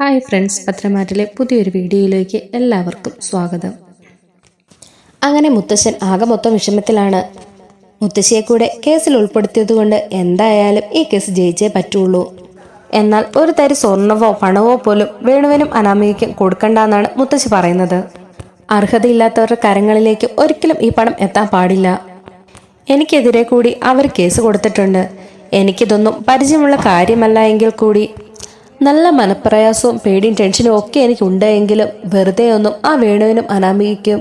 Hi friends പത്രമാറ്റിലെ പുതിയൊരു വീഡിയോയിലേക്ക് എല്ലാവർക്കും സ്വാഗതം. അങ്ങനെ മുത്തശ്ശൻ ആകെ മൊത്തം വിഷമത്തിലാണ്. മുത്തശ്ശിയെ കൂടെ കേസിൽ ഉൾപ്പെടുത്തിയതുകൊണ്ട് എന്തായാലും ഈ കേസ് ജയിച്ചേ പറ്റുള്ളൂ. എന്നാൽ ഒരു തരി സ്വർണവോ പണവോ പോലും വേണുവിനും അനാമികയ്ക്കും കൊടുക്കണ്ടെന്നാണ് മുത്തശ്ശി പറയുന്നത്. അർഹതയില്ലാത്തവരുടെ കരങ്ങളിലേക്ക് ഒരിക്കലും ഈ പണം എത്താൻ പാടില്ല. എനിക്കെതിരെ കൂടി അവർ കേസ് കൊടുത്തിട്ടുണ്ട്. എനിക്കിതൊന്നും പരിചയമുള്ള കാര്യമല്ല എങ്കിൽ കൂടി നല്ല മനപ്രയാസവും പേടിയും ടെൻഷനും ഒക്കെ എനിക്ക് ഉണ്ടായെങ്കിലും വെറുതെ ഒന്നും ആ വേണുവിനും അനാമികയ്ക്കും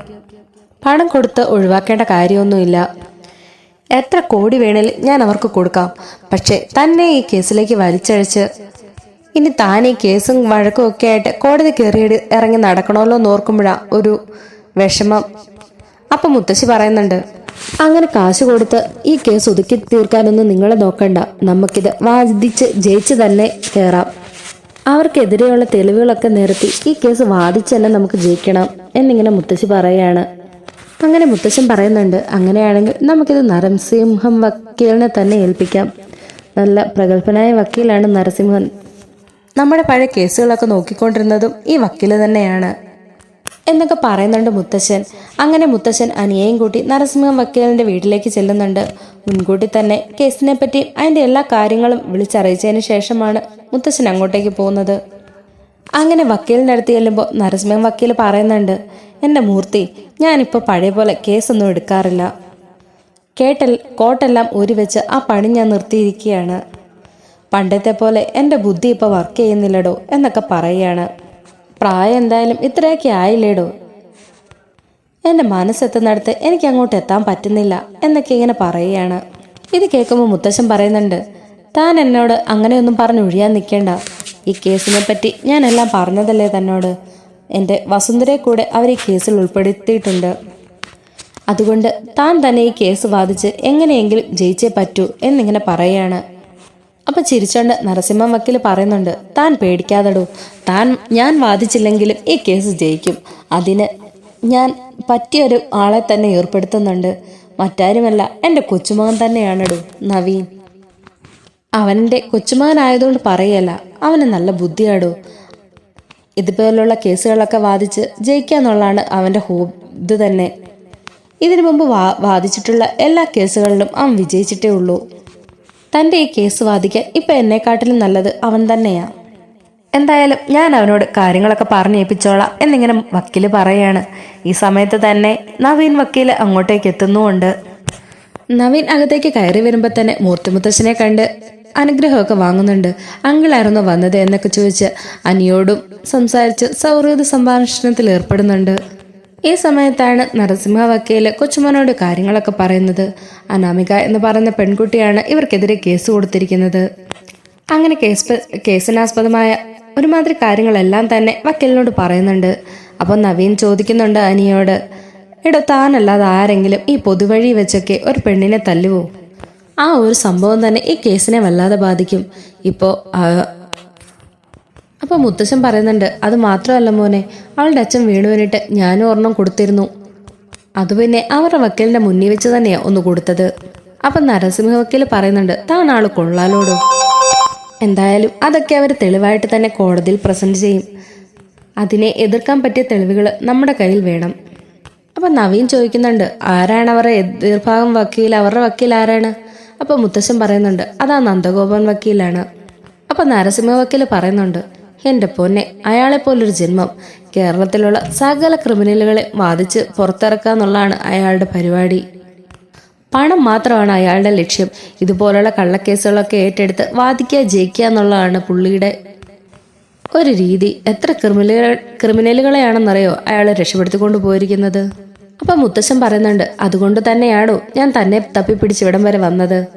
പണം കൊടുത്ത് ഒഴിവാക്കേണ്ട കാര്യമൊന്നുമില്ല. എത്ര കോടി വേണേലും ഞാൻ അവർക്ക് കൊടുക്കാം. പക്ഷേ തന്നെ ഈ കേസിലേക്ക് വലിച്ചഴിച്ച് ഇനി താൻ ഈ കേസും വഴക്കും ഒക്കെ ആയിട്ട് കോടതി കയറി ഇറങ്ങി നടക്കണമല്ലോ എന്ന് ഒരു വിഷമം. അപ്പൊ മുത്തശ്ശി പറയുന്നുണ്ട് അങ്ങനെ കാശ് കൊടുത്ത് ഈ കേസ് ഒതുക്കി തീർക്കാനൊന്നും നിങ്ങളെ നോക്കണ്ട. നമുക്കിത് വാദിച്ച് ജയിച്ച് തന്നെ കയറാം അവർക്കെതിരെയുള്ള തെളിവുകളൊക്കെ നിരത്തി ഈ കേസ് വാദിച്ചല്ല നമുക്ക് ജയിക്കണം എന്നിങ്ങനെ മുത്തശ്ശി പറയുകയാണ് അങ്ങനെ മുത്തശ്ശൻ പറയുന്നുണ്ട് അങ്ങനെയാണെങ്കിൽ നമുക്കിത് നരസിംഹം വക്കീലിനെ തന്നെ ഏൽപ്പിക്കാം. നല്ല പ്രഗത്ഭനായ വക്കീലാണ് നരസിംഹൻ. നമ്മുടെ പഴയ കേസുകളൊക്കെ നോക്കിക്കൊണ്ടിരുന്നതും ഈ വക്കീൽ തന്നെയാണ്. എന്നൊക്കെ പറയുന്നുണ്ട് മുത്തശ്ശൻ. അങ്ങനെ മുത്തശ്ശൻ അനിയയും കൂട്ടി നരസിംഹം വക്കീലിന്റെ വീട്ടിലേക്ക് ചെല്ലുന്നുണ്ട്. മുൻകൂട്ടി തന്നെ കേസിനെ പറ്റി അതിന്റെ എല്ലാ കാര്യങ്ങളും വിളിച്ചറിയിച്ചതിന് ശേഷമാണ് മുത്തശ്ശൻ അങ്ങോട്ടേക്ക് പോകുന്നത്. അങ്ങനെ വക്കീലിന്റെ അടുത്ത് ചെല്ലുമ്പോൾ നരസിംഹം വക്കീൽ പറയുന്നുണ്ട് എന്റെ മൂർത്തി ഞാനിപ്പോൾ പഴയ പോലെ കേസൊന്നും എടുക്കാറില്ല. കേട്ടൽ കോട്ടെല്ലാം ഊരി വെച്ച് ആ പണി ഞാൻ നിർത്തിയിരിക്കുകയാണ്. പണ്ടത്തെ പോലെ എന്റെ ബുദ്ധി ഇപ്പോൾ വർക്ക് ചെയ്യുന്നില്ലടോ എന്നൊക്കെ പറയുകയാണ്. പ്രായം എന്തായാലും ഇത്രയൊക്കെ ആയില്ലേടോ? എന്റെ മനസ്സെത്തുന്നിടത്ത് എനിക്ക് അങ്ങോട്ട് എത്താൻ പറ്റുന്നില്ല എന്നൊക്കെ ഇങ്ങനെ പറയുകയാണ്. ഇത് കേൾക്കുമ്പോൾ മുത്തശ്ശൻ പറയുന്നുണ്ട് താൻ എന്നോട് അങ്ങനെയൊന്നും പറഞ്ഞ് ഒഴിയാൻ നിൽക്കേണ്ട. ഈ കേസിനെ പറ്റി ഞാനെല്ലാം പറഞ്ഞതല്ലേ തന്നോട്. എന്റെ വസുന്ധരയെ കൂടെ അവർ ഈ കേസിൽ ഉൾപ്പെടുത്തിയിട്ടുണ്ട്. അതുകൊണ്ട് താൻ തന്നെ ഈ കേസ് വാദിച്ച് എങ്ങനെയെങ്കിലും ജയിച്ചേ പറ്റൂ എന്നിങ്ങനെ പറയുകയാണ്. അപ്പൊ ചിരിച്ചോണ്ട് നരസിംഹം വക്കീൽ പറയുന്നുണ്ട് താൻ പേടിക്കാതെടൂ. താൻ ഞാൻ വാദിച്ചില്ലെങ്കിലും ഈ കേസ് ജയിക്കും. അതിന് ഞാൻ പറ്റിയൊരു ആളെ തന്നെ ഏർപ്പെടുത്തുന്നുണ്ട്. മറ്റാരുമല്ല എന്റെ കൊച്ചുമകൻ തന്നെയാണെടൂ നവീൻ. അവന്റെ കൊച്ചുമകനായതുകൊണ്ട് പറയല്ല അവന് നല്ല ബുദ്ധിയാടോ. ഇതുപോലുള്ള കേസുകളൊക്കെ വാദിച്ച് ജയിക്കുക എന്നുള്ളതാണ് അവന്റെ ഹോ ഇത് തന്നെ. ഇതിനു മുമ്പ് വാ വാദിച്ചിട്ടുള്ള എല്ലാ കേസുകളിലും അവൻ വിജയിച്ചിട്ടേ ഉള്ളൂ. തന്റെ ഈ കേസ് വാദിക്കാൻ ഇപ്പം എന്നെക്കാട്ടിലും നല്ലത് അവൻ തന്നെയാ. എന്തായാലും ഞാൻ അവനോട് കാര്യങ്ങളൊക്കെ പറഞ്ഞേൽപ്പിച്ചോളാം എന്നിങ്ങനെ വക്കീൽ പറയാണ്. ഈ സമയത്ത് തന്നെ നവീൻ വക്കീൽ അങ്ങോട്ടേക്ക് എത്തുന്നുമുണ്ട്. നവീൻ അകത്തേക്ക് കയറി വരുമ്പോൾ തന്നെ മൂർത്തിമുത്തശ്ശനെ കണ്ട് അനുഗ്രഹമൊക്കെ വാങ്ങുന്നുണ്ട്. അങ്കിളായിരുന്നു വന്നത് എന്നൊക്കെ ചോദിച്ച് അനിയോടും സംസാരിച്ച് സൗഹൃദ സംഭാഷണത്തിൽ ഏർപ്പെടുന്നുണ്ട്. ഈ സമയത്താണ് നരസിംഹ വക്കീൽ കൊച്ചുമോനോട് കാര്യങ്ങളൊക്കെ പറയുന്നത്. അനാമിക എന്ന് പറയുന്ന പെൺകുട്ടിയാണ് ഇവർക്കെതിരെ കേസ് കൊടുത്തിരിക്കുന്നത്. അങ്ങനെ കേസ് കേസിനാസ്പദമായ ഒരുമാതിരി കാര്യങ്ങളെല്ലാം തന്നെ വക്കീലിനോട് പറയുന്നുണ്ട്. അപ്പോൾ നവീൻ ചോദിക്കുന്നുണ്ട് അനിയോട് എടോ താനല്ലാതെ ആരെങ്കിലും ഈ പൊതുവഴി വെച്ചൊക്കെ ഒരു പെണ്ണിനെ തല്ലുവോ? ആ ഒരു സംഭവം തന്നെ ഈ കേസിനെ വല്ലാതെ ബാധിക്കും. ഇപ്പോൾ അപ്പോൾ മുത്തശ്ശൻ പറയുന്നുണ്ട് അത് മാത്രമല്ല മോനെ അവളുടെ അച്ഛൻ വീണുവിനിട്ട് ഞാനും ഒരെണ്ണം കൊടുത്തിരുന്നു. അത് പിന്നെ അവരുടെ വക്കീലിന്റെ മുന്നിൽ വെച്ച് തന്നെയാ ഒന്ന് കൊടുത്തത്. അപ്പം നരസിംഹ വക്കീൽ പറയുന്നുണ്ട് താൻ ആൾ കൊള്ളാലോടോ. എന്തായാലും അതൊക്കെ അവർ തെളിവായിട്ട് തന്നെ കോടതിയിൽ പ്രസന്റ് ചെയ്യും. അതിനെ എതിർക്കാൻ പറ്റിയ തെളിവുകൾ നമ്മുടെ കയ്യിൽ വേണം. അപ്പം നവീൻ ചോദിക്കുന്നുണ്ട് ആരാണ് അവരുടെ എതിർഭാഗം വക്കീൽ? അവരുടെ വക്കീൽ ആരാണ്? അപ്പം മുത്തശ്ശൻ പറയുന്നുണ്ട് അതാ നന്ദഗോപൻ വക്കീലാണ്. അപ്പം നരസിംഹ വക്കീൽ പറയുന്നുണ്ട് എന്റെ പൊന്നെ അയാളെപ്പോലൊരു ജന്മം. കേരളത്തിലുള്ള സകല ക്രിമിനലുകളെ വാദിച്ച് പുറത്തിറക്കുക എന്നുള്ളതാണ് അയാളുടെ പരിപാടി. പണം മാത്രമാണ് അയാളുടെ ലക്ഷ്യം. ഇതുപോലുള്ള കള്ളക്കേസുകളൊക്കെ ഏറ്റെടുത്ത് വാദിക്കുക ജയിക്കുക എന്നുള്ളതാണ് പുള്ളിയുടെ ഒരു രീതി. എത്ര ക്രിമിനലുകൾ ക്രിമിനലുകളെയാണെന്നറിയോ അയാളെ രക്ഷപ്പെടുത്തിക്കൊണ്ട് പോയിരിക്കുന്നത്? അപ്പം മുത്തശ്ശൻ പറയുന്നുണ്ട് അതുകൊണ്ട് തന്നെയാണോ ഞാൻ തന്നെ തപ്പിപ്പിടിച്ച് ഇവിടം വരെ വന്നത്?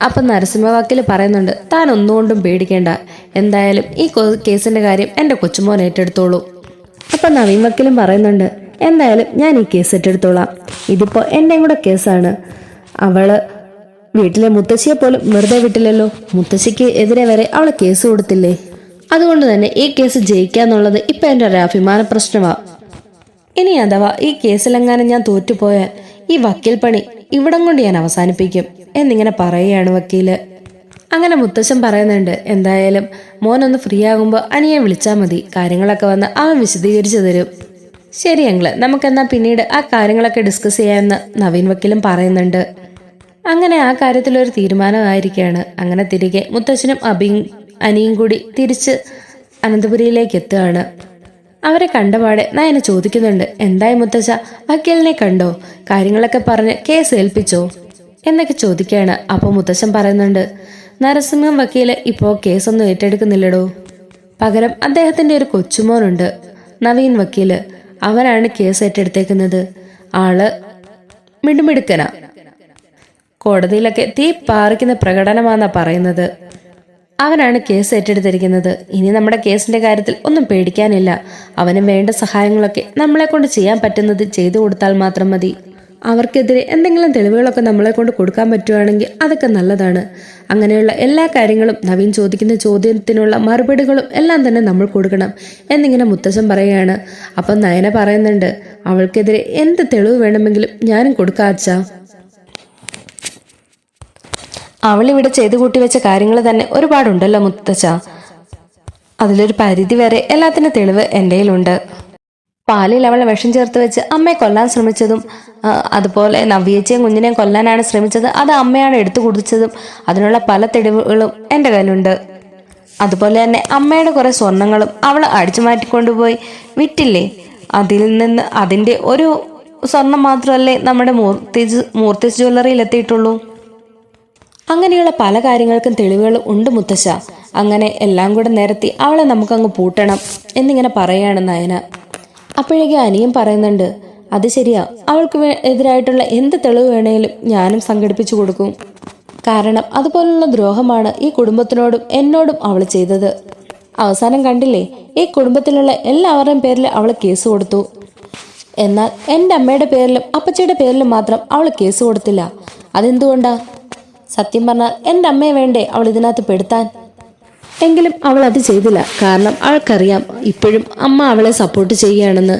അപ്പം നരസിംഹവാക്കിൽ പറയുന്നുണ്ട് താൻ ഒന്നുകൊണ്ടും പേടിക്കേണ്ട. എന്തായാലും ഈ കേസിന്റെ കാര്യം എന്റെ കൊച്ചുമോൻ ഏറ്റെടുത്തോളൂ. അപ്പം നവീൻ വക്കീലും പറയുന്നുണ്ട് എന്തായാലും ഞാൻ ഈ കേസ് ഏറ്റെടുത്തോളാം. ഇതിപ്പോ എന്റെയും കൂടെ കേസാണ്. അവൾ വീട്ടിലെ മുത്തശ്ശിയെ പോലും വെറുതെ വിട്ടില്ലല്ലോ. മുത്തശ്ശിക്ക് എതിരെ വരെ അവൾ കേസ് കൊടുത്തില്ലേ? അതുകൊണ്ട് തന്നെ ഈ കേസ് ജയിക്കാന്നുള്ളത് ഇപ്പൊ എന്റെ ഒരു അഭിമാന പ്രശ്നമാണ് ഇനി അഥവാ ഈ കേസിലെങ്ങാനും ഞാൻ തോറ്റുപോയാൽ ഈ വക്കീൽ പണി ഇവിടം കൊണ്ട് ഞാൻ അവസാനിപ്പിക്കും എന്നിങ്ങനെ പറയുകയാണ് വക്കീൽ. അങ്ങനെ മുത്തശ്ശൻ പറയുന്നുണ്ട് എന്തായാലും മോനൊന്ന് ഫ്രീ ആകുമ്പോൾ അനിയെ വിളിച്ചാൽ മതി കാര്യങ്ങളൊക്കെ വന്ന് അവൻ വിശദീകരിച്ചു തരും. ശരി ഞങ്ങൾ നമുക്കെന്നാ പിന്നീട് ആ കാര്യങ്ങളൊക്കെ ഡിസ്കസ് ചെയ്യാമെന്ന് നവീൻ വക്കീലും പറയുന്നുണ്ട്. അങ്ങനെ ആ കാര്യത്തിലൊരു തീരുമാനമായിരിക്കുകയാണ് അങ്ങനെ തിരികെ മുത്തശ്ശനും അബിയും അനിയും കൂടി തിരിച്ച് അനന്തപുരിയിലേക്ക് എത്തുകയാണ്. അവരെ കണ്ടപാടെ നയന ചോദിക്കുന്നുണ്ട് എന്തായി മുത്തച്ഛ? വക്കീലിനെ കണ്ടോ? കാര്യങ്ങളൊക്കെ പറഞ്ഞ് കേസ് ഏൽപ്പിച്ചോ? എന്നൊക്കെ ചോദിക്കുകയാണ്. അപ്പോൾ മുത്തച്ഛൻ പറയുന്നുണ്ട് നരസിംഹം വക്കീൽ ഇപ്പോൾ കേസൊന്നും ഏറ്റെടുക്കുന്നില്ലടോ. പകരം അദ്ദേഹത്തിന്റെ ഒരു കൊച്ചുമോനുണ്ട് നവീൻ വക്കീൽ. അവനാണ് കേസ് ഏറ്റെടുത്തേക്കുന്നത്. ആൾ മിടുമിടുക്കന. കോടതിയിലൊക്കെ തീ പാറിക്കുന്ന പ്രകടനമാണെന്നാ പറയുന്നത്. അവനാണ് കേസ് ഏറ്റെടുത്തിരിക്കുന്നത്. ഇനി നമ്മുടെ കേസിന്റെ കാര്യത്തിൽ ഒന്നും പേടിക്കാനില്ല. അവന് വേണ്ട സഹായങ്ങളൊക്കെ നമ്മളെ കൊണ്ട് ചെയ്യാൻ പറ്റുന്നത് ചെയ്തു കൊടുത്താൽ മാത്രം മതി. അവർക്കെതിരെ എന്തെങ്കിലും തെളിവുകളൊക്കെ നമ്മളെ കൊണ്ട് കൊടുക്കാൻ പറ്റുവാണെങ്കിൽ അതൊക്കെ നല്ലതാണ്. അങ്ങനെയുള്ള എല്ലാ കാര്യങ്ങളും നവീൻ ചോദിക്കുന്ന ചോദ്യത്തിനുള്ള മറുപടികളും എല്ലാം തന്നെ നമ്മൾ കൊടുക്കണം എന്നിങ്ങനെ മുത്തശ്ശൻ പറയുകയാണ്. അപ്പം നയന പറയുന്നുണ്ട് അവൾക്കെതിരെ എന്ത് തെളിവ് വേണമെങ്കിലും ഞാനും കൊടുക്കാച്ചാ അവളിവിടെ ചെയ്തു കൂട്ടി വെച്ച കാര്യങ്ങൾ തന്നെ ഒരുപാടുണ്ടല്ലോ മുത്തച്ഛ. അതിലൊരു പരിധി വരെ എല്ലാത്തിനും തെളിവ് എന്റെ കയ്യിലുണ്ട് പാലിൽ അവളെ വിഷം ചേർത്ത് വെച്ച് അമ്മയെ കൊല്ലാൻ ശ്രമിച്ചതും അതുപോലെ നവ്യേച്ചയും കുഞ്ഞിനെയും കൊല്ലാനാണ് ശ്രമിച്ചത് അത് അമ്മയാണ് എടുത്തു കുടിച്ചതും അതിനുള്ള പല തെളിവുകളും എന്റെ കയ്യിലുണ്ട്. അതുപോലെ തന്നെ അമ്മയുടെ കുറെ സ്വർണങ്ങളും അവൾ അടിച്ചു മാറ്റിക്കൊണ്ടുപോയി വിറ്റില്ലേ? അതിൽ നിന്ന് അതിന്റെ ഒരു സ്വർണം മാത്രമല്ലേ നമ്മുടെ മൂർത്തിസ് മൂർത്തിസ് ജ്വല്ലറിയിൽ എത്തിയിട്ടുള്ളൂ. അങ്ങനെയുള്ള പല കാര്യങ്ങൾക്കും തെളിവുകൾ ഉണ്ട് മുത്തശ്ശ. അങ്ങനെ എല്ലാം കൂടെ നിരത്തി അവളെ നമുക്കങ്ങ് പൂട്ടണം എന്നിങ്ങനെ പറയാണ് നയന. അപ്പോഴേക്കും അനിയും പറയുന്നുണ്ട് അത് ശരിയാ. അവൾക്ക് എതിരായിട്ടുള്ള എന്ത് തെളിവ് വേണേലും ഞാനും സംഘടിപ്പിച്ചു കൊടുക്കും. കാരണം അതുപോലുള്ള ദ്രോഹമാണ് ഈ കുടുംബത്തിനോടും എന്നോടും അവൾ ചെയ്തത്. അവസാനം കണ്ടില്ലേ ഈ കുടുംബത്തിലുള്ള എല്ലാവരുടെയും പേരിൽ അവൾ കേസ് കൊടുത്തു. എന്നാൽ എന്റെ അമ്മയുടെ പേരിലും അപ്പച്ചയുടെ പേരിലും മാത്രം അവൾ കേസ് കൊടുത്തില്ല. അതെന്തുകൊണ്ടാ? സത്യം പറഞ്ഞാൽ എന്റെ അമ്മയെ വേണ്ടേ അവൾ ഇതിനകത്ത് പെടുത്താൻ? എങ്കിലും അവൾ അത് ചെയ്തില്ല. കാരണം അവൾക്കറിയാം ഇപ്പോഴും അമ്മ അവളെ സപ്പോർട്ട് ചെയ്യുകയാണെന്ന്.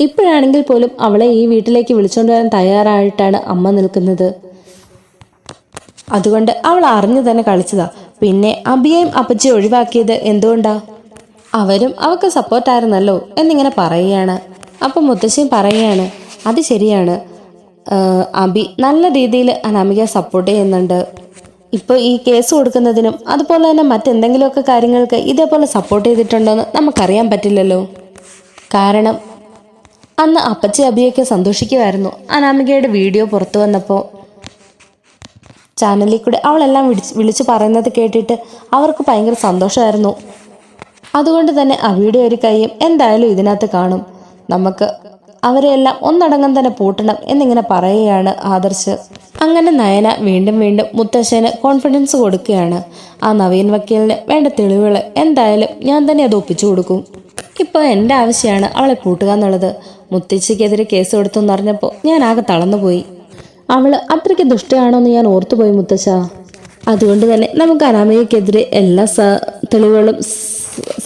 ഇപ്പോഴാണെങ്കിൽ പോലും അവളെ ഈ വീട്ടിലേക്ക് വിളിച്ചുകൊണ്ട് വരാൻ തയ്യാറായിട്ടാണ് അമ്മ നിൽക്കുന്നത്. അതുകൊണ്ട് അവൾ അറിഞ്ഞു തന്നെ കളിച്ചതാ. പിന്നെ അബിയെയും അപ്പച്ചി ഒഴിവാക്കിയത് എന്തുകൊണ്ടാ? അവരും അവൾക്ക് സപ്പോർട്ടായിരുന്നല്ലോ എന്നിങ്ങനെ പറയുകയാണ്. അപ്പം മുത്തശ്ശിയും പറയുകയാണ് അത് ശരിയാണ്. അബി നല്ല രീതിയിൽ അനാമിക സപ്പോർട്ട് ചെയ്യുന്നുണ്ട്. ഇപ്പോൾ ഈ കേസ് കൊടുക്കുന്നതിനും അതുപോലെ തന്നെ മറ്റെന്തെങ്കിലുമൊക്കെ കാര്യങ്ങൾക്ക് ഇതേപോലെ സപ്പോർട്ട് ചെയ്തിട്ടുണ്ടോയെന്ന് നമുക്കറിയാൻ പറ്റില്ലല്ലോ. കാരണം അന്ന് അപ്പച്ചി അബിയൊക്കെ സന്തോഷിക്കുമായിരുന്നു അനാമികയുടെ വീഡിയോ പുറത്തു വന്നപ്പോൾ ചാനലിൽ കൂടെ അവളെല്ലാം വിളിച്ച് വിളിച്ച് പറയുന്നത് കേട്ടിട്ട് അവർക്ക് ഭയങ്കര സന്തോഷമായിരുന്നു. അതുകൊണ്ട് തന്നെ അബിയുടെ ഒരു കൈയും എന്തായാലും ഇതിനകത്ത് കാണും. നമുക്ക് അവരെയെല്ലാം ഒന്നടങ്കം തന്നെ പൂട്ടണം എന്നിങ്ങനെ പറയുകയാണ് ആദർശ്. അങ്ങനെ നയന വീണ്ടും വീണ്ടും മുത്തശ്ശന് കോൺഫിഡൻസ് കൊടുക്കുകയാണ്. ആ നവീൻ വക്കീലിന് വേണ്ട തെളിവുകൾ എന്തായാലും ഞാൻ തന്നെ അത് ഒപ്പിച്ചു കൊടുക്കും. ഇപ്പോൾ എന്റെ ആവശ്യമാണ് അവളെ പൂട്ടുക എന്നുള്ളത്. മുത്തശ്ശിക്കെതിരെ കേസ് കൊടുത്തെന്ന് അറിഞ്ഞപ്പോൾ ഞാൻ ആകെ തളർന്നുപോയി. അവൾ അത്രയ്ക്ക് ദുഷ്ടയാണോ എന്ന് ഞാൻ ഓർത്തുപോയി മുത്തശ്ശ. അതുകൊണ്ട് തന്നെ നമുക്ക് അനാമികയ്ക്കെതിരെ എല്ലാ തെളിവുകളും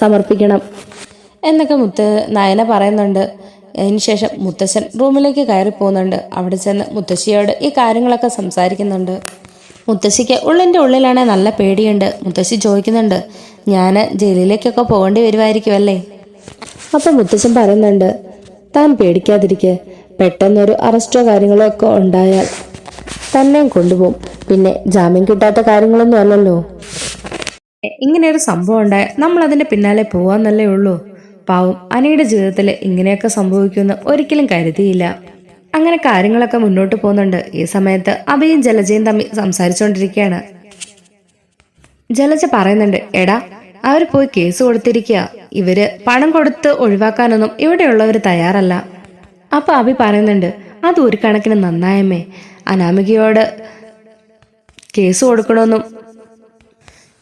സമർപ്പിക്കണം. എന്നൊക്കെ മുത്ത നയന പറയുന്നുണ്ട്. അതിനുശേഷം മുത്തശ്ശൻ റൂമിലേക്ക് കയറി പോകുന്നുണ്ട്. അവിടെ ചെന്ന് മുത്തശ്ശിയോട് ഈ കാര്യങ്ങളൊക്കെ സംസാരിക്കുന്നുണ്ട്. മുത്തശ്ശിക്ക് ഉള്ളിന്റെ ഉള്ളിലാണെ നല്ല പേടിയുണ്ട്. മുത്തശ്ശി ചോദിക്കുന്നുണ്ട് ഞാൻ ജയിലിലേക്കൊക്കെ പോകേണ്ടി വരുമായിരിക്കുമല്ലേ അപ്പം മുത്തശ്ശൻ പറയുന്നുണ്ട് താൻ പേടിക്കാതിരിക്കെ. പെട്ടെന്നൊരു അറസ്റ്റോ കാര്യങ്ങളോ ഒക്കെ ഉണ്ടായാൽ തന്നെ കൊണ്ടുപോകും. പിന്നെ ജാമ്യം കിട്ടാത്ത കാര്യങ്ങളൊന്നും അല്ലല്ലോ. ഇങ്ങനെ ഒരു സംഭവം ഉണ്ടായ നമ്മൾ അതിന്റെ പിന്നാലെ പോവാന്നല്ലേ ഉള്ളൂ. പാവം അനയുടെ ജീവിതത്തിൽ ഇങ്ങനെയൊക്കെ സംഭവിക്കുമെന്ന് ഒരിക്കലും കരുതിയില്ല. അങ്ങനെ കാര്യങ്ങളൊക്കെ മുന്നോട്ട് പോകുന്നുണ്ട്. ഈ സമയത്ത് അഭയും ജലജയും തമ്മിൽ സംസാരിച്ചുകൊണ്ടിരിക്കുകയാണ്. ജലജ പറയുന്നുണ്ട് എടാ അവർ പോയി കേസ് കൊടുത്തിരിക്കുക ഇവർ പണം കൊടുത്ത് ഒഴിവാക്കാനൊന്നും ഇവിടെയുള്ളവർ തയ്യാറല്ല. അപ്പൊ അഭി പറയുന്നുണ്ട് അത് ഒരു കണക്കിന് നന്നായമ്മേ അനാമികയോട് കേസ് കൊടുക്കണമെന്നും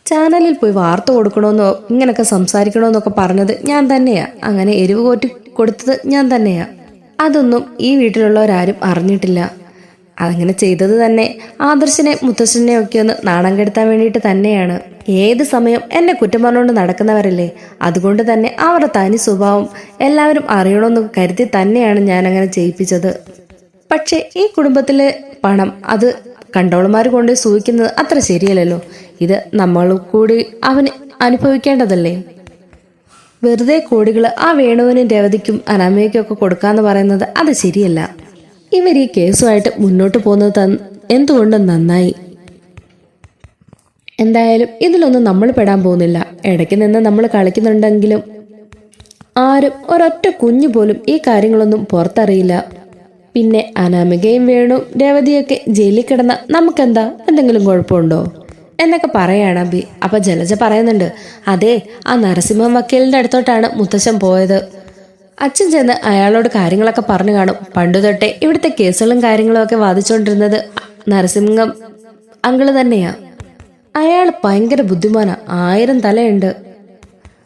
ചാനലിൽ പോയി വാർത്ത കൊടുക്കണമെന്നോ ഇങ്ങനൊക്കെ സംസാരിക്കണമെന്നൊക്കെ പറഞ്ഞത് ഞാൻ തന്നെയാ. അങ്ങനെ എരിവ് കോറ്റി കൊടുത്തത് ഞാൻ തന്നെയാ. അതൊന്നും ഈ വീട്ടിലുള്ളവരാരും അറിഞ്ഞിട്ടില്ല. അങ്ങനെ ചെയ്തത് തന്നെ ആദർശനെ മുത്തശ്ശനെ ഒക്കെ ഒന്ന് നാണം കെടുത്താൻ വേണ്ടിയിട്ട് തന്നെയാണ്. ഏത് സമയം എന്നെ കുറ്റം പറഞ്ഞുകൊണ്ട് നടക്കുന്നവരല്ലേ അതുകൊണ്ട് തന്നെ അവരുടെ തനി സ്വഭാവം എല്ലാവരും അറിയണമെന്ന് കരുതി തന്നെയാണ് ഞാൻ അങ്ങനെ ചെയ്യിപ്പിച്ചത്. പക്ഷേ ഈ കുടുംബത്തിലെ പണം അത് കണ്ടോളന്മാർ കൊണ്ട് സൂഹിക്കുന്നത് അത്ര ശരിയല്ലല്ലോ. ഇത് നമ്മൾ കൂടി അവന് അനുഭവിക്കേണ്ടതല്ലേ? വെറുതെ കോടികൾ ആ വേണുവിനും രവതിക്കും അനാമയ്ക്കും ഒക്കെ കൊടുക്കാന്ന് പറയുന്നത് അത് ശരിയല്ല. ഇവർ ഈ കേസുമായിട്ട് മുന്നോട്ട് പോകുന്നത് എന്തുകൊണ്ടും നന്നായി? എന്തായാലും ഇതിലൊന്നും നമ്മൾ പെടാൻ പോകുന്നില്ല. ഇടയ്ക്ക് നിന്ന് നമ്മൾ കളിക്കുന്നുണ്ടെങ്കിലും ആരും ഒരൊറ്റ കുഞ്ഞു പോലും ഈ കാര്യങ്ങളൊന്നും പുറത്തറിയില്ല. പിന്നെ അനാമികയും വേണു രേവതിയൊക്കെ ജയിലിൽ കിടന്ന നമുക്കെന്താ? എന്തെങ്കിലും കുഴപ്പമുണ്ടോ? എന്നൊക്കെ പറയാണ് അബി. അപ്പൊ ജലജ പറയുന്നുണ്ട് അതെ ആ നരസിംഹം വക്കീലിന്റെ അടുത്തോട്ടാണ് മുത്തശ്ശൻ പോയത്. അച്ഛൻ ചെന്ന് അയാളോട് കാര്യങ്ങളൊക്കെ പറഞ്ഞു കാണും. പണ്ടു തൊട്ടേ ഇവിടുത്തെ കേസുകളും കാര്യങ്ങളും ഒക്കെ വാദിച്ചുകൊണ്ടിരുന്നത് നരസിംഹം അങ്കിൾ തന്നെയാ. അയാൾ ഭയങ്കര ബുദ്ധിമാനാ ആയിരം തലയുണ്ട്.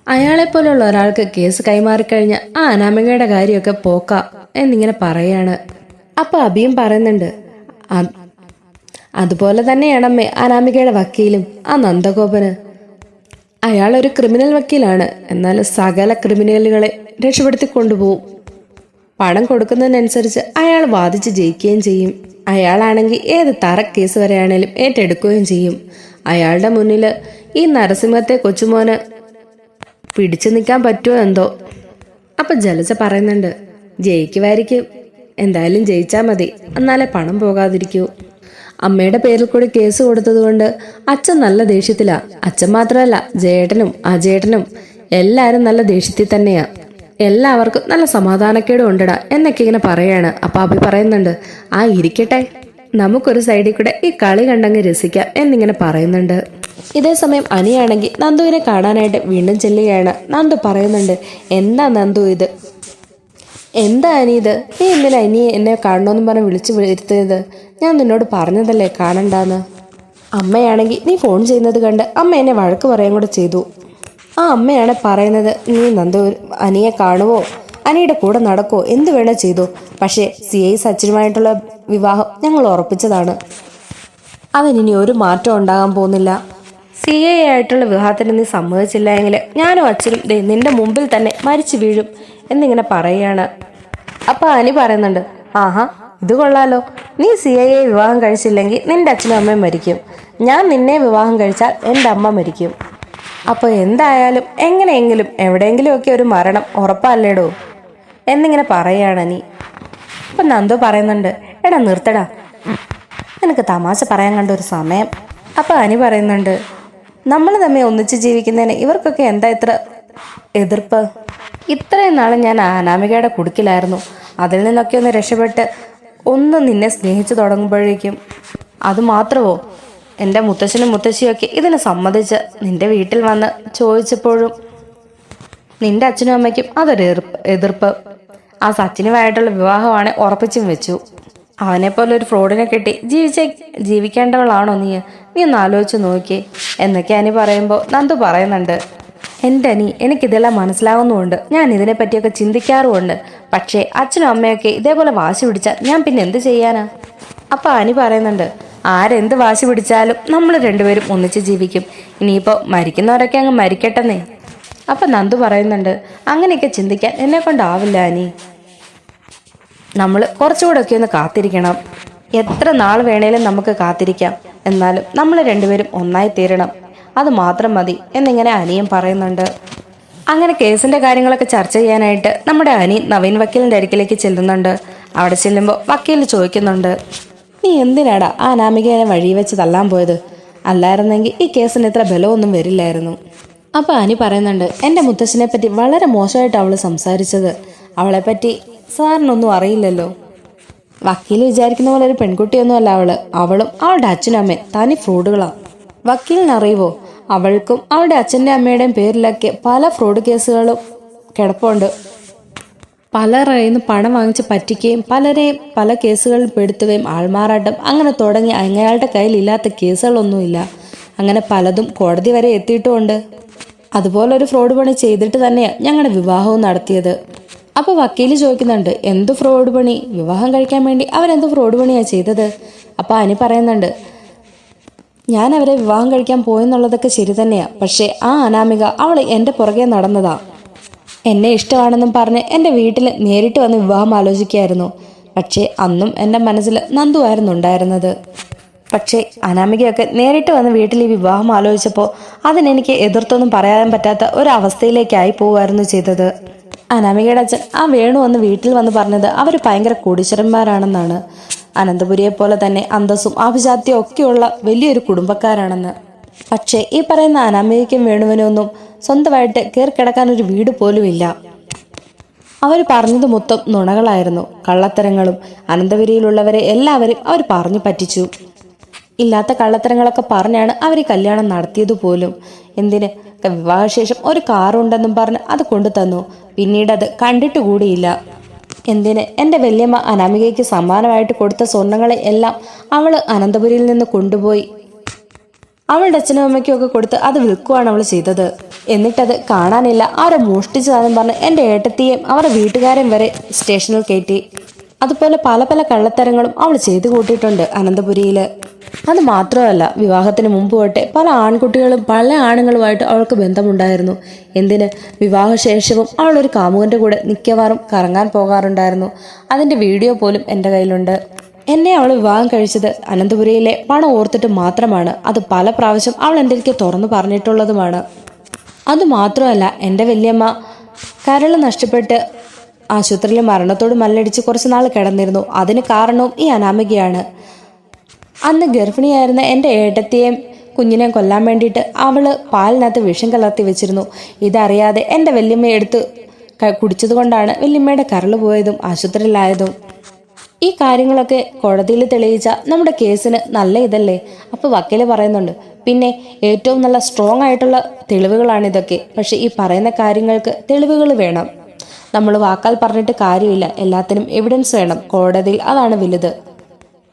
അയാളെപ്പോലുള്ള ഒരാൾക്ക് കേസ് കൈമാറിക്കഴിഞ്ഞ ആ അനാമികയുടെ കാര്യമൊക്കെ പോക്ക എന്നിങ്ങനെ പറയാണ്. അപ്പൊ അബിയും പറയുന്നുണ്ട് "അ- അതുപോലെ തന്നെയാണ് അനാമികയുടെ വക്കീലും ആ നന്ദഗോപന്. അയാൾ ഒരു ക്രിമിനൽ വക്കീലാണ്. എന്നാൽ സകല ക്രിമിനലുകളെ രക്ഷപ്പെടുത്തി കൊണ്ടുപോകും. പണം കൊടുക്കുന്നതിനനുസരിച്ച് അയാൾ വാദിച്ച് ജയിക്കുകയും ചെയ്യും. അയാളാണെങ്കിൽ ഏത് തറ കേസ് വരെയാണേലും ഏറ്റെടുക്കുകയും ചെയ്യും. അയാളുടെ മുന്നിൽ ഈ നരസിംഹത്തെ കൊച്ചുമോന് പിടിച്ചു നിൽക്കാൻ പറ്റുമോ എന്തോ? അപ്പൊ ജലജ പറയുന്നുണ്ട് ജയിക്കുമായിരിക്കും. എന്തായാലും ജയിച്ചാൽ മതി. എന്നാലേ പണം പോകാതിരിക്കൂ. അമ്മയുടെ പേരിൽ കൂടി കേസ് കൊടുത്തതുകൊണ്ട് അച്ഛൻ നല്ല ദേഷ്യത്തിലാ. അച്ഛൻ മാത്രമല്ല ജേട്ടനും അജേട്ടനും എല്ലാരും നല്ല ദേഷ്യത്തിൽ തന്നെയാ. എല്ലാവർക്കും നല്ല സമാധാനക്കേടും ഉണ്ടടാ എന്നൊക്കെ ഇങ്ങനെ പറയാണ്. അപ്പൊ അഭി പറയുന്നുണ്ട് ആ ഇരിക്കട്ടെ. നമുക്കൊരു സൈഡിൽ കൂടെ ഈ കളി കണ്ടങ്ങ് രസിക്കാം എന്നിങ്ങനെ പറയുന്നുണ്ട്. ഇതേ സമയം അനിയാണെങ്കിൽ നന്ദുവിനെ കാണാനായിട്ട് വീണ്ടും ചെല്ലുകയാണ്. നന്ദു പറയുന്നുണ്ട് എന്താ നന്ദു ഇത്? എന്താ അനി ഇത്? നീ ഇന്നലെ അനിയെ എന്നെ കാണണമെന്ന് പറഞ്ഞ് വിളിച്ചു വരുത്തിയത്? ഞാൻ നിന്നോട് പറഞ്ഞതല്ലേ കാണണ്ടാന്ന്? അമ്മയാണെങ്കിൽ നീ ഫോൺ ചെയ്യുന്നത് കണ്ട് അമ്മ എന്നെ വഴക്ക് പറയാൻ കൂടെ ചെയ്തു. ആ അമ്മയാണ് പറയുന്നത് നീ നന്ദു അനിയെ കാണുവോ? അനിയുടെ കൂടെ നടക്കോ എന്ത് വേണോ ചെയ്തു. പക്ഷേ സി ഐ സച്ചിനുമായിട്ടുള്ള വിവാഹം ഞങ്ങൾ ഉറപ്പിച്ചതാണ്. അതിനി ഒരു മാറ്റം ഉണ്ടാകാൻ പോകുന്നില്ല. സി എ ആയിട്ടുള്ള വിവാഹത്തിന് നീ സമ്മതിച്ചില്ല എങ്കിൽ ഞാനും അച്ഛനും ദേ നിന്റെ മുമ്പിൽ തന്നെ മരിച്ചു വീഴും എന്നിങ്ങനെ പറയുകയാണ്. അപ്പോൾ അനി പറയുന്നുണ്ട് ആഹാ ഇത് കൊള്ളാലോ. നീ സി ഐ എ വിവാഹം കഴിച്ചില്ലെങ്കിൽ നിന്റെ അച്ഛനും അമ്മയും മരിക്കും. ഞാൻ നിന്നെ വിവാഹം കഴിച്ചാൽ എന്റെ അമ്മ മരിക്കും. അപ്പോൾ എന്തായാലും എങ്ങനെയെങ്കിലും എവിടെയെങ്കിലുമൊക്കെ ഒരു മരണം ഉറപ്പല്ലേടോ? എന്നിങ്ങനെ പറയുകയാണ് നീ. അപ്പം നന്ദു പറയുന്നുണ്ട് എടാ നിർത്തടാ. നിനക്ക് തമാശ പറയാൻ കണ്ട ഒരു സമയം. അപ്പോൾ അനി പറയുന്നുണ്ട് നമ്മൾ തമ്മിൽ ഒന്നിച്ച് ജീവിക്കുന്നതിന് ഇവർക്കൊക്കെ എന്താ ഇത്ര എതിർപ്പ്? ഇത്രയും നാൾ ഞാൻ അനാമികയുടെ കുടുക്കിലായിരുന്നു. അതിൽ നിന്നൊക്കെ ഒന്ന് രക്ഷപ്പെട്ട് ഒന്ന് നിന്നെ സ്നേഹിച്ചു തുടങ്ങുമ്പോഴേക്കും അത് മാത്രമോ എന്റെ മുത്തശ്ശനും മുത്തശ്ശിയൊക്കെ ഇതിനെ സമ്മതിച്ച് നിന്റെ വീട്ടിൽ വന്ന് ചോദിച്ചപ്പോഴും നിന്റെ അച്ഛനും അമ്മയ്ക്കും അതൊരു എതിർപ്പ്. ആ സച്ചിനുമായിട്ടുള്ള വിവാഹമാണ് ഉറപ്പിച്ചും വെച്ചു. അവനെ പോലെ ഒരു ഫ്രോഡിനെ കെട്ടി ജീവിച്ച ജീവിക്കേണ്ടവളാണോ നീ? നീ ഒന്ന് ആലോചിച്ച് നോക്കിയേ എന്നൊക്കെ അനി പറയുമ്പോൾ നന്ദു പറയുന്നുണ്ട്. എന്റെ അനി എനിക്കിതെല്ലാം മനസ്സിലാവുന്നുമുണ്ട്. ഞാൻ ഇതിനെപ്പറ്റിയൊക്കെ ചിന്തിക്കാറുമുണ്ട്. പക്ഷേ അച്ഛനും അമ്മയൊക്കെ ഇതേപോലെ വാശി പിടിച്ചാൽ ഞാൻ പിന്നെ എന്ത് ചെയ്യാനാ? അപ്പൊ അനി പറയുന്നുണ്ട് ആരെന്ത് വാശി പിടിച്ചാലും നമ്മൾ രണ്ടുപേരും ഒന്നിച്ച് ജീവിക്കും. ഇനിയിപ്പോൾ മരിക്കുന്നവരൊക്കെ അങ്ങ് മരിക്കട്ടെന്നേ. അപ്പൊ നന്ദു പറയുന്നുണ്ട് അങ്ങനെയൊക്കെ ചിന്തിക്കാൻ എന്നെ കൊണ്ടാവില്ല അനി. നമ്മൾ കുറച്ചുകൂടെ ഒക്കെ ഒന്ന് കാത്തിരിക്കണം. എത്ര നാൾ വേണേലും നമുക്ക് കാത്തിരിക്കാം. എന്നാലും നമ്മൾ രണ്ടുപേരും ഒന്നായി തീരണം. അത് മാത്രം മതി എന്നിങ്ങനെ അനിയും പറയുന്നുണ്ട്. അങ്ങനെ കേസിന്റെ കാര്യങ്ങളൊക്കെ ചർച്ച ചെയ്യാനായിട്ട് നമ്മുടെ അനി നവീൻ വക്കീലിന്റെ അരികിലേക്ക് ചെല്ലുന്നുണ്ട്. അവിടെ ചെല്ലുമ്പോൾ വക്കീൽ ചോദിക്കുന്നുണ്ട് നീ എന്തിനാടാ ആ അനാമികേനെ വഴി വെച്ച് തള്ളാൻ പോയത്? അല്ലായിരുന്നെങ്കിൽ ഈ കേസിന് ഇത്ര ബലമൊന്നും വരില്ലായിരുന്നു. അപ്പോൾ അനി പറയുന്നുണ്ട് എന്റെ മുത്തശ്ശനെ പറ്റി വളരെ മോശമായിട്ട് അവൾ സംസാരിച്ചത്. അവളെ പറ്റി സാറിനൊന്നും അറിയില്ലല്ലോ. വക്കീൽ വിചാരിക്കുന്ന പോലെ ഒരു പെൺകുട്ടിയൊന്നും അല്ല അവൾ. അവളും അവളുടെ അച്ഛനും അമ്മയും തനി ഫ്രോഡുകളാണ് വക്കീലിന് അറിയുവോ അവൾക്കും അവളുടെ അച്ഛന്റെ അമ്മയുടെയും പേരിലൊക്കെ പല ഫ്രോഡ് കേസുകളും കിടപ്പുണ്ട്. നിന്ന് പണം വാങ്ങിച്ച് പറ്റിക്കുകയും പലരെയും പല കേസുകളിൽ പെടുത്തുകയും ആൾമാറാട്ടം അങ്ങനെ തുടങ്ങി അയാളുടെ കയ്യിൽ ഇല്ലാത്ത കേസുകളൊന്നുമില്ല. അങ്ങനെ പലതും കോടതി വരെ എത്തിയിട്ടുമുണ്ട്. അതുപോലെ ഒരു ഫ്രോഡ് പണി ചെയ്തിട്ട് തന്നെയാണ് ഞങ്ങളുടെ വിവാഹവും നടത്തിയത്. അപ്പോൾ വക്കീൽ ചോദിക്കുന്നുണ്ട് എന്ത് ഫ്രോഡ് പണി? വിവാഹം കഴിക്കാൻ വേണ്ടി അവരെന്ത് ഫ്രോഡ് പണിയാണ് ചെയ്തത്? അപ്പോൾ അനി പറയുന്നുണ്ട് ഞാൻ അവരെ വിവാഹം കഴിക്കാൻ പോയെന്നുള്ളതൊക്കെ ശരി തന്നെയാ. പക്ഷേ ആ അനാമിക അവൾ എന്റെ പുറകെ നടന്നതാ. എന്നെ ഇഷ്ടമാണെന്നും പറഞ്ഞ് എന്റെ വീട്ടിൽ നേരിട്ട് വന്ന് വിവാഹം ആലോചിക്കുകയായിരുന്നു പക്ഷേ അന്നും എന്റെ മനസ്സിൽ നന്ദുവായിരുന്നു ഉണ്ടായിരുന്നത്. പക്ഷേ അനാമികയൊക്കെ നേരിട്ട് വന്ന് വീട്ടിൽ ഈ വിവാഹം ആലോചിച്ചപ്പോൾ അതിനെനിക്ക് എതിർത്തൊന്നും പറയാൻ പറ്റാത്ത ഒരു അവസ്ഥയിലേക്കായി പോവുമായിരുന്നു ചെയ്തത്. അനാമികയുടെ അച്ഛൻ ആ വേണു വന്ന് വീട്ടിൽ വന്ന് പറഞ്ഞത് അവർ ഭയങ്കര കോടീശ്വരന്മാരാണെന്നാണ്. അനന്തപുരിയെ പോലെ തന്നെ അന്തസ്സും ആഭിജാത്യവും ഒക്കെയുള്ള വലിയൊരു കുടുംബക്കാരാണെന്ന്. പക്ഷേ ഈ പറയുന്ന അനാമികയ്ക്കും വേണുവിനൊന്നും സ്വന്തമായിട്ട് കയറി കിടക്കാൻ ഒരു വീട് പോലുമില്ല അവർ പറഞ്ഞത് മൊത്തം നുണകളായിരുന്നു. കള്ളത്തരങ്ങളും അനന്തപുരിയിലുള്ളവരെ എല്ലാവരും അവർ പറഞ്ഞു പറ്റിച്ചു. ഇല്ലാത്ത കള്ളത്തരങ്ങളൊക്കെ പറഞ്ഞാണ് അവർ കല്യാണം നടത്തിയത് പോലും. എന്തിന്? വിവാഹശേഷം ഒരു കാറുണ്ടെന്നും പറഞ്ഞ് അത് കൊണ്ടു തന്നു പിന്നീട് അത് കണ്ടിട്ട് കൂടിയില്ല. എന്തിന്? എന്റെ വല്യമ്മ അനാമികയ്ക്ക് സമ്മാനമായിട്ട് കൊടുത്ത സ്വർണങ്ങളെ എല്ലാം അവൾ അനന്തപുരിയിൽ നിന്ന് കൊണ്ടുപോയി. അവളുടെ അച്ഛനും അമ്മയ്ക്കും ഒക്കെ കൊടുത്ത് അത് വിൽക്കുവാണ് അവൾ ചെയ്തത്. എന്നിട്ടത് കാണാനില്ല. ആരെ മോഷ്ടിച്ചതാണെന്ന് പറഞ്ഞ് എന്റെ ഏട്ടത്തെയും അവരുടെ വീട്ടുകാരെയും വരെ സ്റ്റേഷനിൽ കയറ്റി. അതുപോലെ പല പല കള്ളത്തരങ്ങളും അവൾ ചെയ്തു കൂട്ടിയിട്ടുണ്ട് അനന്തപുരിയിൽ അത് മാത്രമല്ല വിവാഹത്തിന് മുമ്പ് തൊട്ടെ പല ആൺകുട്ടികളും പല ആണുങ്ങളുമായിട്ട് അവൾക്ക് ബന്ധമുണ്ടായിരുന്നു. എന്തിന്? വിവാഹശേഷവും അവൾ ഒരു കാമുകന്റെ കൂടെ മിക്കവാറും കറങ്ങാൻ പോകാറുണ്ടായിരുന്നു. അതിന്റെ വീഡിയോ പോലും എന്റെ കയ്യിലുണ്ട്. എന്നെ അവൾ വിവാഹം കഴിച്ചത് അനന്തപുരയിലെ പണം ഓർത്തിട്ട് മാത്രമാണ്. അത് പല പ്രാവശ്യം അവൾ അടുക്കെ തുറന്നു പറഞ്ഞിട്ടുള്ളതുമാണ്. അതുമാത്രമല്ല എന്റെ വല്യമ്മ കരൾ നഷ്ടപ്പെട്ട് ആശുപത്രിയിൽ മരണത്തോട് മല്ലടിച്ച് കുറച്ച് നാൾ കിടന്നിരുന്നു. അതിന് കാരണവും ഈ അനാമികയാണ്. അന്ന് ഗർഭിണിയായിരുന്ന എന്റെ ഏട്ടത്തെയും കുഞ്ഞിനെ കൊല്ലാൻ വേണ്ടിയിട്ട് അവൾ പാലിനകത്ത് വിഷം കലർത്തി വെച്ചിരുന്നു. ഇതറിയാതെ എന്റെ വല്യമ്മ എടുത്ത് കുടിച്ചത് കുടിച്ചതുകൊണ്ടാണ് വല്യമ്മയുടെ കരൾ പോയതും ആശുപത്രിയിലായതും. ഈ കാര്യങ്ങളൊക്കെ കോടതിയിൽ തെളിയിച്ച നമ്മുടെ കേസിന് നല്ല ഇതല്ലേ? അപ്പോൾ വക്കീൽ പറയുന്നുണ്ട് പിന്നെ ഏറ്റവും നല്ല സ്ട്രോങ് ആയിട്ടുള്ള തെളിവുകളാണ് ഇതൊക്കെ. പക്ഷേ ഈ പറയുന്ന കാര്യങ്ങൾക്ക് തെളിവുകൾ വേണം. നമ്മൾ വാക്കാൽ പറഞ്ഞിട്ട് കാര്യമില്ല. എല്ലാത്തിനും എവിഡൻസ് വേണം. കോടതിയിൽ അതാണ് വലുത്.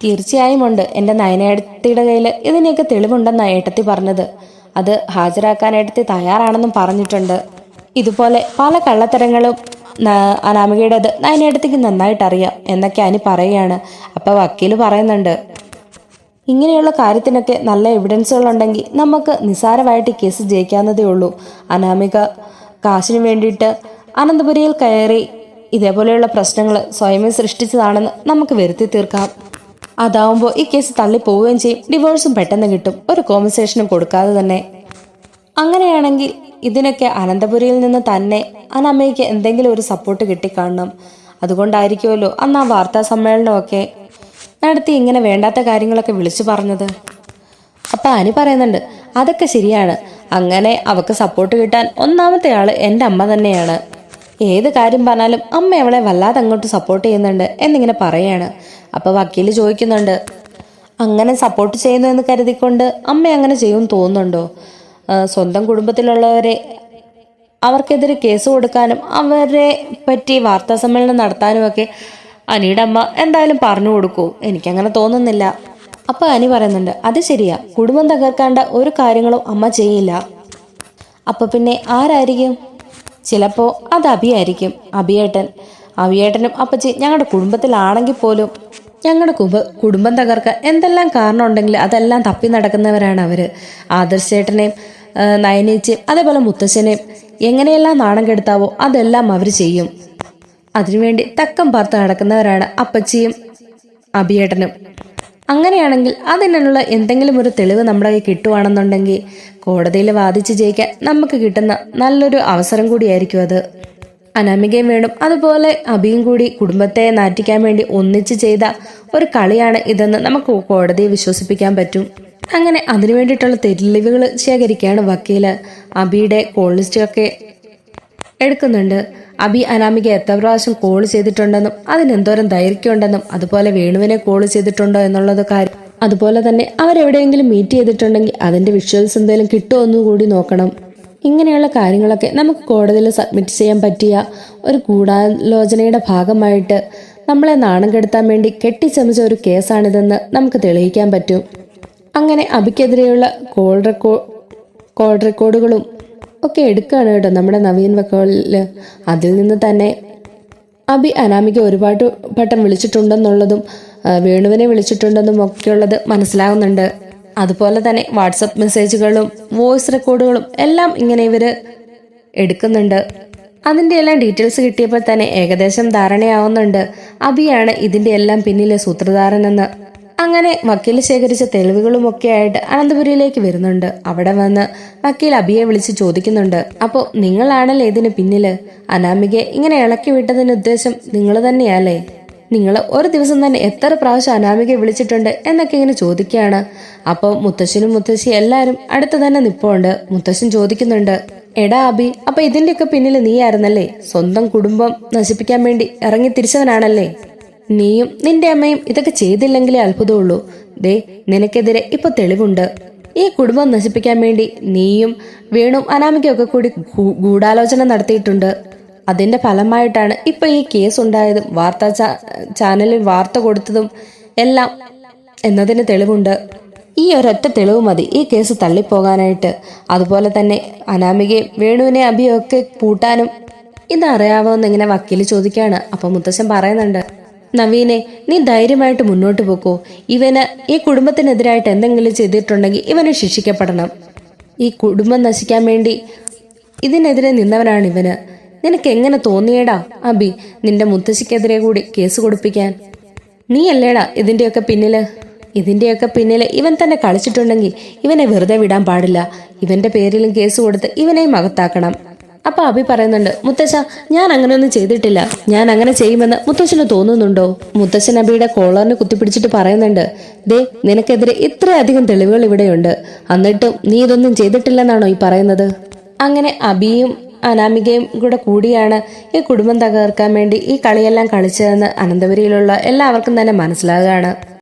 തീർച്ചയായും ഉണ്ട്. എന്റെ നയനേട്ടിയുടെ കയ്യിൽ ഇതിനെയൊക്കെ തെളിവുണ്ടെന്നാണ് ഏട്ടത്തി പറഞ്ഞത്. അത് ഹാജരാക്കാൻ ഏട്ടത്തി തയ്യാറാണെന്നും പറഞ്ഞിട്ടുണ്ട്. ഇതുപോലെ പല കള്ളത്തരങ്ങളും അനാമികയുടെ അനാമികയുടേത് നയനേട്ടത്തിക്ക് നന്നായിട്ട് അറിയാം എന്നൊക്കെ അനി പറയുകയാണ്. അപ്പോൾ വക്കീൽ പറയുന്നുണ്ട്. ഇങ്ങനെയുള്ള കാര്യത്തിനൊക്കെ നല്ല എവിഡൻസുകൾ ഉണ്ടെങ്കിൽ നമുക്ക് നിസാരമായിട്ട് കേസ് ജയിക്കാവുന്നതേ ഉള്ളൂ. അനാമിക കാശിനു വേണ്ടിയിട്ട് അനന്തപുരിയിൽ കയറി ഇതേപോലെയുള്ള പ്രശ്നങ്ങൾ സ്വയമേ സൃഷ്ടിച്ചതാണെന്ന് നമുക്ക് വരുത്തി തീർക്കാം. അതാവുമ്പോൾ ഈ കേസ് തള്ളിപ്പോവുകയും ചെയ്യും. ഡിവോഴ്സും പെട്ടെന്ന് കിട്ടും. ഒരു കോമ്പൻസേഷനും കൊടുക്കാതെ തന്നെ. അങ്ങനെയാണെങ്കിൽ ഇതിനൊക്കെ അനന്തപുരിയിൽ നിന്ന് തന്നെ അനമ്മയ്ക്ക് എന്തെങ്കിലും ഒരു സപ്പോർട്ട് കിട്ടിക്കാണണം. അതുകൊണ്ടായിരിക്കുമല്ലോ അന്ന് ആ വാർത്താ സമ്മേളനമൊക്കെ നടത്തി ഇങ്ങനെ വേണ്ടാത്ത കാര്യങ്ങളൊക്കെ വിളിച്ചു പറഞ്ഞത്. അപ്പൊ അനി പറയുന്നുണ്ട് അതൊക്കെ ശരിയാണ്. അങ്ങനെ അവക്ക് സപ്പോർട്ട് കിട്ടാൻ ഒന്നാമത്തെ ആൾ എന്റെ അമ്മ തന്നെയാണ്. ഏത് കാര്യം പറഞ്ഞാലും അമ്മ അവളെ വല്ലാതെ അങ്ങോട്ട് സപ്പോർട്ട് ചെയ്യുന്നുണ്ട് എന്നിങ്ങനെ പറയാണ്. അപ്പൊ വക്കീൽ ചോദിക്കുന്നുണ്ട് അങ്ങനെ സപ്പോർട്ട് ചെയ്യുന്നു എന്ന് കരുതിക്കൊണ്ട് അമ്മ അങ്ങനെ ചെയ്യും തോന്നുന്നുണ്ടോ? സ്വന്തം കുടുംബത്തിലുള്ളവരെ അവർക്കെതിരെ കേസ് കൊടുക്കാനും അവരെ പറ്റി വാർത്താ സമ്മേളനം നടത്താനും ഒക്കെ അനിയുടെ അമ്മ എന്തായാലും പറഞ്ഞു കൊടുക്കൂ. എനിക്കങ്ങനെ തോന്നുന്നില്ല. അപ്പൊ അനി പറയുന്നുണ്ട് അത് ശരിയാ. കുടുംബം തകർക്കാണ്ട ഒരു കാര്യങ്ങളും അമ്മ ചെയ്യില്ല. അപ്പൊ പിന്നെ ആരായിരിക്കും? ചിലപ്പോ അത് അഭിയായിരിക്കും. അഭിയേട്ടൻ. അഭിയേട്ടനും അപ്പച്ചി ഞങ്ങളുടെ കുടുംബത്തിലാണെങ്കിൽ പോലും ഞങ്ങളുടെ കുബ കുടുംബം തകർക്കാൻ എന്തെല്ലാം കാരണം ഉണ്ടെങ്കിൽ അതെല്ലാം തപ്പി നടക്കുന്നവരാണ് അവർ ആദർശേട്ടനെയും നയനേച്ചിയും അതേപോലെ മുത്തശ്ശനെയും എങ്ങനെയെല്ലാം നാണം കെടുത്താവോ അതെല്ലാം അവർ ചെയ്യും. അതിനുവേണ്ടി തക്കം പാർത്ത് നടക്കുന്നവരാണ് അപ്പച്ചിയും അഭിയേട്ടനും. അങ്ങനെയാണെങ്കിൽ അതിനുള്ള എന്തെങ്കിലും ഒരു തെളിവ് നമ്മുടെ കയ്യിൽ കിട്ടുവാണെന്നുണ്ടെങ്കിൽ കോടതിയിൽ വാദിച്ച് ജയിക്കാൻ നമുക്ക് കിട്ടുന്ന നല്ലൊരു അവസരം കൂടിയായിരിക്കും അത്. അനാമികയും വേണം അതുപോലെ അഭിയും കൂടി കുടുംബത്തെ നാറ്റിക്കാൻ വേണ്ടി ഒന്നിച്ച് ചെയ്ത ഒരു കളിയാണ് ഇതെന്ന് നമുക്ക് കോടതിയെ വിശ്വസിപ്പിക്കാൻ പറ്റും. അങ്ങനെ അതിനു വേണ്ടിയിട്ടുള്ള തെളിവുകൾ ശേഖരിക്കുകയാണ് വക്കീൽ. അബിയുടെ കോൾ ലിസ്റ്റൊക്കെ എടുക്കുന്നുണ്ട്. അബി അനാമിക എത്ര പ്രാവശ്യം കോൾ ചെയ്തിട്ടുണ്ടെന്നും അതിനെന്തോരം ദൈർഘ്യമുണ്ടെന്നും അതുപോലെ വേണുവിനെ കോൾ ചെയ്തിട്ടുണ്ടോ എന്നുള്ളത് കാര്യം. അതുപോലെ തന്നെ അവരെവിടെയെങ്കിലും മീറ്റ് ചെയ്തിട്ടുണ്ടെങ്കിൽ അതിന്റെ വിഷ്വൽസ് എന്തെങ്കിലും കിട്ടുമോ കൂടി നോക്കണം. ഇങ്ങനെയുള്ള കാര്യങ്ങളൊക്കെ നമുക്ക് കോടതിയിൽ സബ്മിറ്റ് ചെയ്യാൻ പറ്റിയ ഒരു ഗൂഢാലോചനയുടെ ഭാഗമായിട്ട് നമ്മളെ നാണം കെടുത്താൻ വേണ്ടി കെട്ടിച്ചമച്ച ഒരു കേസാണിതെന്ന് നമുക്ക് തെളിയിക്കാൻ പറ്റും. അങ്ങനെ അബിക്കെതിരെയുള്ള കോൾ റെക്കോ കോൾ റെക്കോർഡുകളും ഒക്കെ എടുക്കുകയാണ് കേട്ടോ നമ്മുടെ നവീൻ വക്കോളിൽ അതിൽ നിന്ന് തന്നെ അബി അനാമിക ഒരുപാട് വട്ടം വിളിച്ചിട്ടുണ്ടെന്നുള്ളതും വേണുവിനെ വിളിച്ചിട്ടുണ്ടെന്നും ഒക്കെയുള്ളത് മനസ്സിലാകുന്നുണ്ട് അതുപോലെ തന്നെ വാട്സപ്പ് മെസ്സേജുകളും വോയിസ് റെക്കോർഡുകളും എല്ലാം ഇങ്ങനെ ഇവർ എടുക്കുന്നുണ്ട്. അതിന്റെ എല്ലാം ഡീറ്റെയിൽസ് കിട്ടിയപ്പോൾ തന്നെ ഏകദേശം ധാരണയാവുന്നുണ്ട്. അബിയാണ് ഇതിന്റെ എല്ലാം പിന്നിലെ സൂത്രധാരനെന്ന് അങ്ങനെ വക്കീൽ ശേഖരിച്ച തെളിവുകളുമൊക്കെ ആയിട്ട് അനന്തപുരിയിലേക്ക് വരുന്നുണ്ട്. അവിടെ വന്ന് വക്കീൽ അബിയെ വിളിച്ച് ചോദിക്കുന്നുണ്ട്. അപ്പോ നിങ്ങളാണല്ലേ ഇതിന് പിന്നിൽ? അനാമികയെ ഇങ്ങനെ ഇളക്കി വിട്ടതിന് ഉദ്ദേശം നിങ്ങൾ തന്നെയല്ലേ? നിങ്ങൾ ഒരു ദിവസം തന്നെ എത്ര പ്രാവശ്യം അനാമികയെ വിളിച്ചിട്ടുണ്ട് എന്നൊക്കെ ഇങ്ങനെ ചോദിക്കുകയാണ്. അപ്പോൾ മുത്തശ്ശനും മുത്തശ്ശി എല്ലാവരും അടുത്ത് തന്നെ നിപ്പുണ്ട്. മുത്തശ്ശൻ ചോദിക്കുന്നുണ്ട് എടാ അബി അപ്പൊ ഇതിന്റെയൊക്കെ പിന്നിൽ നീയായിരുന്നല്ലേ? സ്വന്തം കുടുംബം നശിപ്പിക്കാൻ വേണ്ടി ഇറങ്ങി തിരിച്ചവനാണല്ലേ? നീയും നിന്റെ അമ്മയും ഇതൊക്കെ ചെയ്തില്ലെങ്കിലേ അത്ഭുതമുള്ളൂ. ദേ നിനക്കെതിരെ ഇപ്പൊ തെളിവുണ്ട്. ഈ കുടുംബം നശിപ്പിക്കാൻ വേണ്ടി നീയും വേണും അനാമികയൊക്കെ കൂടി ഗൂഢാലോചന നടത്തിയിട്ടുണ്ട്. അതിന്റെ ഫലമായിട്ടാണ് ഇപ്പൊ ഈ കേസ് ഉണ്ടായതും വാർത്താ ചാനലിൽ വാർത്ത കൊടുത്തതും എല്ലാം എന്നതിന് തെളിവുണ്ട്. ഈ ഒരൊറ്റ തെളിവ് മതി ഈ കേസ് തള്ളിപ്പോകാനായിട്ട്. അതുപോലെ തന്നെ അനാമികയും വേണുവിനെ അഭിയൊക്കെ പൂട്ടാനും ഇതറിയാവോ ഇങ്ങനെ വക്കീൽ ചോദിക്കാണ്. അപ്പൊ മുത്തശ്ശൻ പറയുന്നുണ്ട് നവീനെ നീ ധൈര്യമായിട്ട് മുന്നോട്ട് പോക്കോ. ഇവന് ഈ കുടുംബത്തിനെതിരായിട്ട് എന്തെങ്കിലും ചെയ്തിട്ടുണ്ടെങ്കിൽ ഇവന് ശിക്ഷിക്കപ്പെടണം. ഈ കുടുംബം നശിക്കാൻ വേണ്ടി ഇതിനെതിരെ നിന്നവനാണ് ഇവന്. നിനക്ക് എങ്ങനെ തോന്നിയേടാ അബി നിന്റെ മുത്തശ്ശിക്കെതിരെ കൂടി കേസ് കൊടുപ്പിക്കാൻ? നീ അല്ലേടാ ഇതിന്റെയൊക്കെ പിന്നിൽ? ഇതിന്റെയൊക്കെ പിന്നിൽ ഇവൻ തന്നെ കളിച്ചിട്ടുണ്ടെങ്കിൽ ഇവനെ വെറുതെ വിടാൻ പാടില്ല. ഇവന്റെ പേരിലും കേസ് കൊടുത്ത് ഇവനെയും അകത്താക്കണം. അപ്പൊ അഭി പറയുന്നുണ്ട് മുത്തശ്ശ ഞാൻ അങ്ങനെയൊന്നും ചെയ്തിട്ടില്ല. ഞാൻ അങ്ങനെ ചെയ്യുമെന്ന് മുത്തശ്ശന് തോന്നുന്നുണ്ടോ? മുത്തശ്ശൻ അബിയുടെ കോളറിന് കുത്തിപ്പിടിച്ചിട്ട് പറയുന്നുണ്ട് ദേ നിനക്കെതിരെ ഇത്രയധികം തെളിവുകൾ ഇവിടെയുണ്ട്. എന്നിട്ടും നീ ഇതൊന്നും ചെയ്തിട്ടില്ലെന്നാണോ ഈ പറയുന്നത്? അങ്ങനെ അബിയും അനാമികയും കൂടെ കൂടിയാണ് ഈ കുടുംബം തകർക്കാൻ വേണ്ടി ഈ കളിയെല്ലാം കളിച്ചതെന്ന് അനന്തപുരിയിലുള്ള എല്ലാവർക്കും തന്നെ മനസ്സിലാകുകയാണ്